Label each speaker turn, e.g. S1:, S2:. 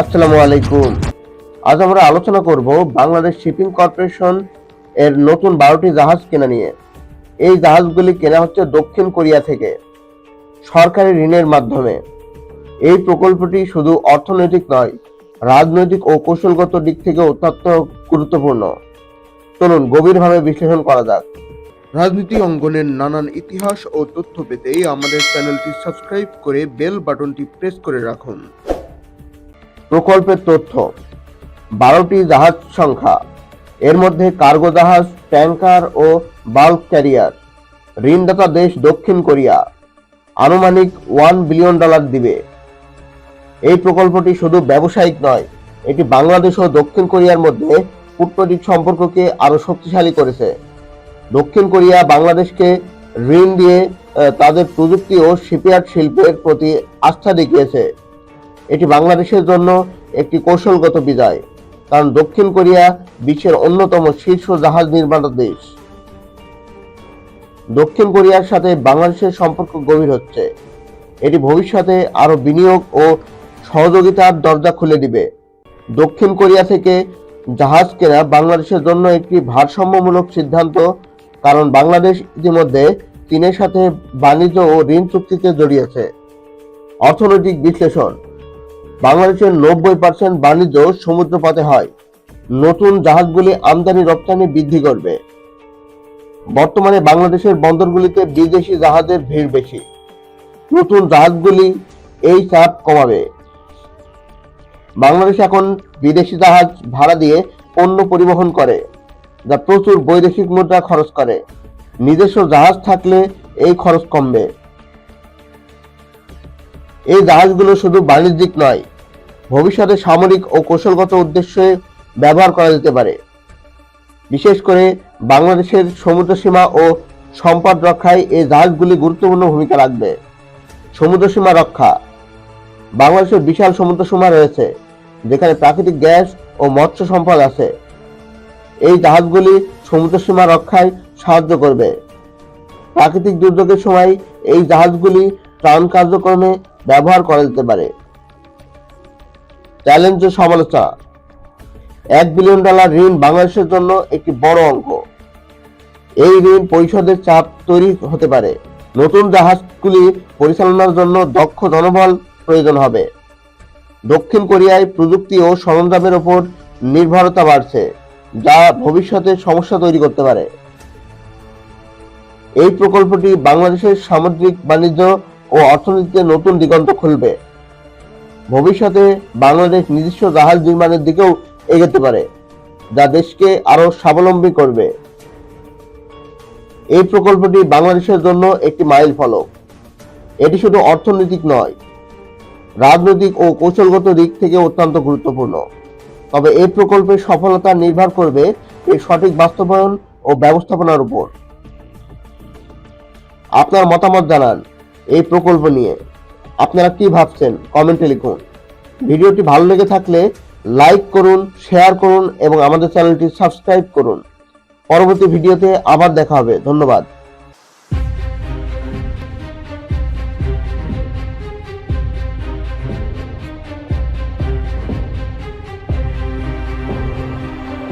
S1: আসসালামু আলাইকুম। আজ আমরা আলোচনা করব বাংলাদেশ শিপিং কর্পোরেশন এর নতুন বারোটি জাহাজ কেনা নিয়ে। এই জাহাজগুলি কেনা হচ্ছে দক্ষিণ কোরিয়া থেকে, সরকারি ঋণের মাধ্যমে। এই প্রকল্পটি শুধু অর্থনৈতিক নয়, রাজনৈতিক ও কৌশলগত দিক থেকে অত্যন্ত গুরুত্বপূর্ণ। চলুন গভীরভাবে বিশ্লেষণ করা যাক। রাজনীতি অঙ্গনের নানান ইতিহাস ও তথ্য পেতে আমাদের চ্যানেলটি সাবস্ক্রাইব করে বেল বাটনটি প্রেস করে রাখুন। প্রকল্পের তথ্য। বারোটি জাহাজ সংখ্যা। এর মধ্যে কার্গো জাহাজ ট্যাঙ্কার ও বাল্ক ক্যারিয়ার। ঋণদাতা দেশ দক্ষিণ কোরিয়া। আনুমানিক ওয়ান বিলিয়ন ডলার দিবে। এই প্রকল্পটি শুধু ব্যবসায়িক নয়, এটি বাংলাদেশ ও দক্ষিণ কোরিয়ার মধ্যে কূটনৈতিক সম্পর্ককে আরও শক্তিশালী করেছে। দক্ষিণ কোরিয়া বাংলাদেশকে ঋণ দিয়ে তাদের প্রযুক্তি ও শিপইয়ার্ড শিল্পের প্রতি আস্থা দেখিয়েছে। এটি বাংলাদেশের জন্য একটি কৌশলগত বিজয়, কারণ দক্ষিণ কোরিয়া বিশ্বের অন্যতম শীর্ষ জাহাজ নির্মাতা দেশ। দক্ষিণ কোরিয়ার সাথে বাংলাদেশের সম্পর্ক গভীর হচ্ছে। এটি ভবিষ্যতে আরও বিনিয়োগ ও সহযোগিতার দরজা খুলে দিবে। দক্ষিণ কোরিয়া থেকে জাহাজ কেনা বাংলাদেশের জন্য একটি ভারসাম্যমূলক সিদ্ধান্ত, কারণ বাংলাদেশ ইতিমধ্যে চীনের সাথে বাণিজ্য ও ঋণ চুক্তিতে জড়িয়েছে। অর্থনৈতিক বিশ্লেষণ। বাংলাদেশের নব্বই পার্সেন্ট বাণিজ্য সমুদ্রপথে হয়। নতুন জাহাজগুলি আমদানি রপ্তানি বৃদ্ধি করবে। বর্তমানে বাংলাদেশের বন্দরগুলিতে বিদেশি জাহাজের ভিড় বেশি। নতুন জাহাজগুলি এই চাপ কমাবে। বাংলাদেশ এখন বিদেশি জাহাজ ভাড়া দিয়ে পণ্য পরিবহন করে, যা প্রচুর বৈদেশিক মুদ্রা খরচ করে। নিজস্ব জাহাজ থাকলে এই খরচ কমবে। এই জাহাজগুলো শুধু বাণিজ্যিক নয় ভবিষ্যতে সামরিক ও কৌশলগত উদ্দেশ্যে ব্যবহার করা যেতে পারে। বিশেষ করে বাংলাদেশের সমুদ্র সীমা ও সম্পদ রক্ষায় এই জাহাজগুলি গুরুত্বপূর্ণ ভূমিকা রাখবে। সমুদ্র সীমা রক্ষা। বাংলাদেশের বিশাল সমুদ্র সীমা রয়েছে, যেখানে প্রাকৃতিক গ্যাস ও মৎস্য সম্পদ আছে। এই জাহাজগুলি সমুদ্র সীমা রক্ষায় সাহায্য করবে। প্রাকৃতিক দুর্যোগের সময় এই জাহাজগুলি ত্রাণ কার্যক্রমে ব্যবহার করা যেতে পারে। চ্যালেঞ্জ ও সমালোচনা। এক বিলিয়ন ডলার ঋণ বাংলাদেশের জন্য একটি বড় অঙ্ক। এই ঋণ পরিশোধের চাপ তৈরি হতে পারে। নতুন জাহাজগুলি পরিচালনার জন্য দক্ষ জনবল প্রয়োজন হবে। দক্ষিণ কোরিয়ায় প্রযুক্তি ও সরঞ্জামের ওপর নির্ভরতা বাড়ছে, যা ভবিষ্যতে সমস্যা তৈরি করতে পারে। এই প্রকল্পটি বাংলাদেশের সামুদ্রিক বাণিজ্য ও অর্থনীতিতে নতুন দিগন্ত খুলবে। ভবিষ্যতে বাংলাদেশ নিজস্ব জাহাজ নির্মাণের দিকেও এগোতে পারে, যা দেশকে আরও স্বাবলম্বী করবে। এই প্রকল্পটি বাংলাদেশের জন্য একটি মাইল ফলক। এটি শুধু অর্থনৈতিক নয়, রাজনৈতিক ও কৌশলগত দিক থেকে অত্যন্ত গুরুত্বপূর্ণ। তবে এই প্রকল্পের সফলতা নির্ভর করবে এর সঠিক বাস্তবায়ন ও ব্যবস্থাপনার উপর। আপনার মতামত জানান এই প্রকল্প নিয়ে। আপনারা কি ভাবছেন? কমেন্টে লিখুন। ভিডিওটি ভালো লেগে থাকলে লাইক করুন, শেয়ার করুন এবং আমাদের চ্যানেলটি সাবস্ক্রাইব করুন। পরবর্তী ভিডিওতে আবার দেখা হবে। ধন্যবাদ।